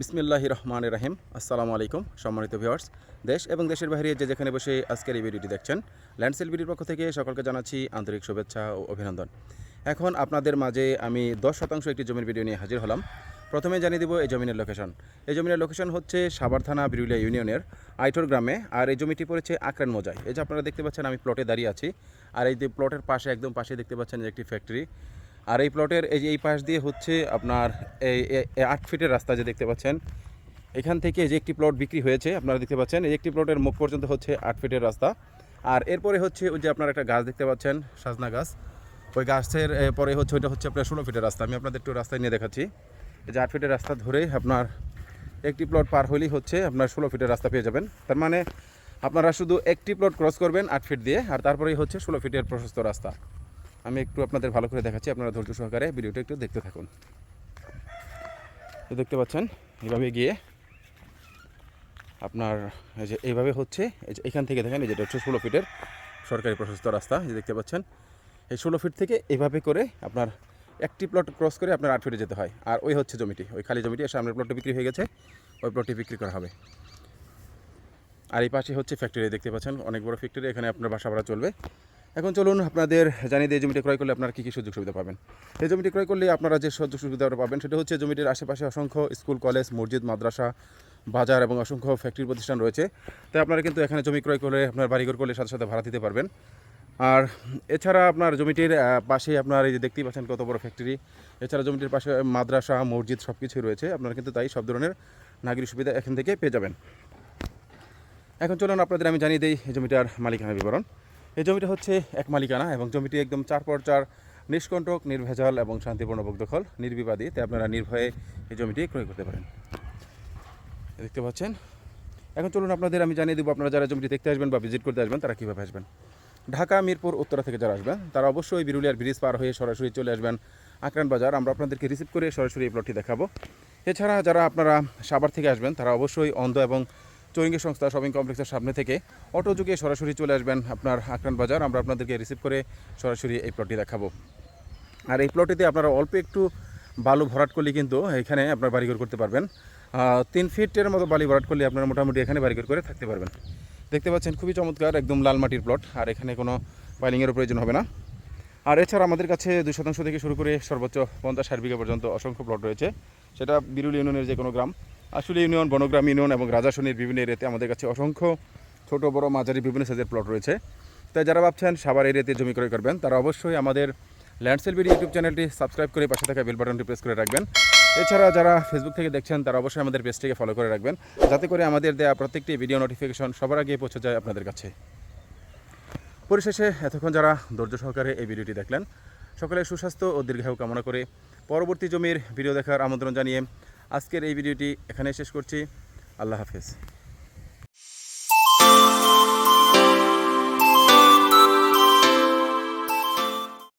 বিসমিল্লাহ রহমান রাহিম। আসসালামু আলাইকুম, সম্মানিত ভিওয়ার্স দেশ এবং দেশের বাইরে যে যেখানে বসে আজকের এই ভিডিওটি দেখছেন, ল্যান্ডসেল ভিডিওর পক্ষ থেকে সকলকে জানাচ্ছি আন্তরিক শুভেচ্ছা ও অভিনন্দন। এখন আপনাদের মাঝে আমি দশ শতাংশ একটি জমির ভিডিও নিয়ে হাজির হলাম। প্রথমে জানিয়ে দেবো এই জমিনের লোকেশন এই জমিনের লোকেশন হচ্ছে সাভার থানা বিরুলিয়া ইউনিয়নের আইটোর গ্রামে, আর এই জমিটি পড়েছে আকরান মোজায়। এই যে আপনারা দেখতে পাচ্ছেন, আমি প্লটে দাঁড়িয়ে আছি। আর এই যে প্লটের পাশে, একদম পাশে দেখতে পাচ্ছেন যে একটি ফ্যাক্টরি আর এই প্লটের এই যে এই পাশ দিয়ে হচ্ছে আপনার এই আট ফিটের রাস্তা যে দেখতে পাচ্ছেন, এখান থেকে যে একটি প্লট বিক্রি হয়েছে, আপনারা দেখতে পাচ্ছেন, এই একটি প্লটের মুখ পর্যন্ত হচ্ছে আট ফিটের রাস্তা। আর এরপরে হচ্ছে ওই যে আপনার একটা গাছ দেখতে পাচ্ছেন, সাজনা গাছ। ওই গাছের পরে হচ্ছে ওইটা হচ্ছে আপনার ষোলো ফিটের রাস্তা। আমি আপনাদের একটু রাস্তায় নিয়ে দেখাচ্ছি। এই যে আট ফিটের রাস্তা ধরে আপনার একটি প্লট পার হলেই হচ্ছে আপনার ষোলো ফিটের রাস্তা পেয়ে যাবেন। তার মানে আপনারা শুধু একটি প্লট ক্রস করবেন আট ফিট দিয়ে, আর তারপরেই হচ্ছে ষোলো ফিটের প্রশস্ত রাস্তা। আমি একটু আপনাদের ভালো করে দেখাচ্ছি, আপনারা ধৈর্য সহকারে ভিডিওটা একটু দেখতে থাকুন। তো দেখতে পাচ্ছেন, এইভাবে গিয়ে আপনার এই যে এইভাবে হচ্ছে এখান থেকে দেখেন, এই যেটা হচ্ছে ষোলো ফিটের সরকারি প্রশস্ত রাস্তা যে দেখতে পাচ্ছেন। এই ষোলো ফিট থেকে এইভাবে করে আপনার একটি প্লট ক্রস করে আপনার আট ফিটে যেতে হয়। আর ওই হচ্ছে জমিটি, ওই খালি জমিটি সামনের প্লটটি বিক্রি হয়ে গেছে, ওই প্লটটি বিক্রি করা হবে। আর এই পাশে হচ্ছে ফ্যাক্টরি দেখতে পাচ্ছেন, অনেক বড় ফ্যাক্টরি এখানে আপনার বাসা ভাড়া চলবে। এখন চলুন আপনাদের জানিয়ে দিয়ে জমিটি ক্রয় করলে আপনারা কী কী সুযোগ সুবিধা পাবেন? এই জমিটি ক্রয় করলে আপনারা যে সুযোগ সুবিধাটা পাবেন সেটা হচ্ছে জমিটির আশেপাশে অসংখ্য স্কুল, কলেজ, মসজিদ, মাদ্রাসা, বাজার এবং অসংখ্য ফ্যাক্টরি প্রতিষ্ঠান রয়েছে। তাই আপনারা কিন্তু এখানে জমি ক্রয় করলে, আপনার বাড়িঘর করলে সাথে সাথে ভাড়া দিতে পারবেন। আর এছাড়া আপনার জমিটির পাশে আপনার এই যে দেখতেই পাচ্ছেন কত বড় ফ্যাক্টরি। এছাড়া জমিটির পাশে মাদ্রাসা, মসজিদ সব কিছুই রয়েছে। আপনারা কিন্তু তাই সব ধরনের নাগরিক সুবিধা এখান থেকে পেয়ে যাবেন। এখন চলুন আপনাদের আমি জানিয়ে দিই, এই জমিটার মালিকানা বিবরণ। জমিটা হচ্ছে এক মালিকানা এবং জমিটি একদম চার পর চার নিষ্কণ্টক, নির্ভেজাল এবং শান্তিপূর্ণ দখল নির্বিবাদী। তাই আপনারা নির্ভয়ে এই জমিটি ক্রয় করতে পারেন। দেখতে পাচ্ছেন? এখন চলুন আপনাদের আমি জানিয়ে দেবো, আপনারা যারা জমিটি দেখতে আসবেন বা ভিজিট করতে আসবেন, তারা কীভাবে আসবেন? ঢাকা, মিরপুর, উত্তরা থেকে যারা আসবেন, তারা অবশ্যই বিরুলিয়ার ব্রিজ পার হয়ে সরাসরি চলে আসবেন আকরান বাজার। আমরা আপনাদেরকে রিসিভ করে সরাসরি এই প্লটটি দেখাবো। এছাড়া যারা আপনারা সাভার থেকে আসবেন, তারা অবশ্যই অন্ধ এবং চৌরিঙ্গি সংস্থা শপিং কমপ্লেক্সের সামনে থেকে অটো যুগে সরাসরি চলে আসবেন আপনার আকরান বাজার। আমরা আপনাদেরকে রিসিভ করে সরাসরি এই প্লটটি দেখাবো। আর এই প্লটটিতে আপনারা অল্প একটু বালু ভরাট করলে কিন্তু এখানে আপনার বাড়িঘর করতে পারবেন। তিন ফিটের মতো বালি ভরাট করলে আপনারা মোটামুটি এখানে বাড়িঘর করে থাকতে পারবেন। দেখতে পাচ্ছেন খুবই চমৎকার, একদম লাল মাটির প্লট আর এখানে কোনো বাইলিংয়েরও প্রয়োজন হবে না। আর এছাড়া আমাদের কাছে দুই শতাংশ থেকে শুরু করে সর্বোচ্চ পঞ্চাশ ষাট বিঘা পর্যন্ত অসংখ্য প্লট রয়েছে। সেটা বিরুল ইউনিয়নের যে কোনো গ্রাম। আসলে ইউনিয়ন, বনগ্রাম ইউনিয়ন এবং রাজাসনের বিভিন্ন এরিয়াতে আমাদের কাছে অসংখ্য ছোট, বড়, মাঝারি, বিভিন্ন সাইজের প্লট রয়েছে। তাই যারা ভাবছেন সাবার এরিয়াতে জমি ক্রয় করবেন, তারা অবশ্যই আমাদের ল্যান্ডসেল বিডি ইউটিউব চ্যানেলটি সাবস্ক্রাইব করে পাশে থাকা বেল বাটনটি প্রেস করে রাখবেন। এছাড়া যারা ফেসবুক থেকে দেখছেন, তারা অবশ্যই আমাদের পেজটিকে ফলো করে রাখবেন, যাতে করে আমাদের দেওয়া প্রত্যেকটি ভিডিও নোটিফিকেশন সবার আগে পৌঁছে যায় আপনাদের কাছে। পরিশেষে, এতক্ষণ যারা ধৈর্য সহকারে এই ভিডিওটি দেখলেন সকলে সুস্বাস্থ্য ও দীর্ঘায়ু কামনা করে পরবর্তী জমির ভিডিও দেখার আমন্ত্রণ জানিয়ে আজকের এই ভিডিওটি এখানে শেষ করছি। আল্লাহ হাফেজ।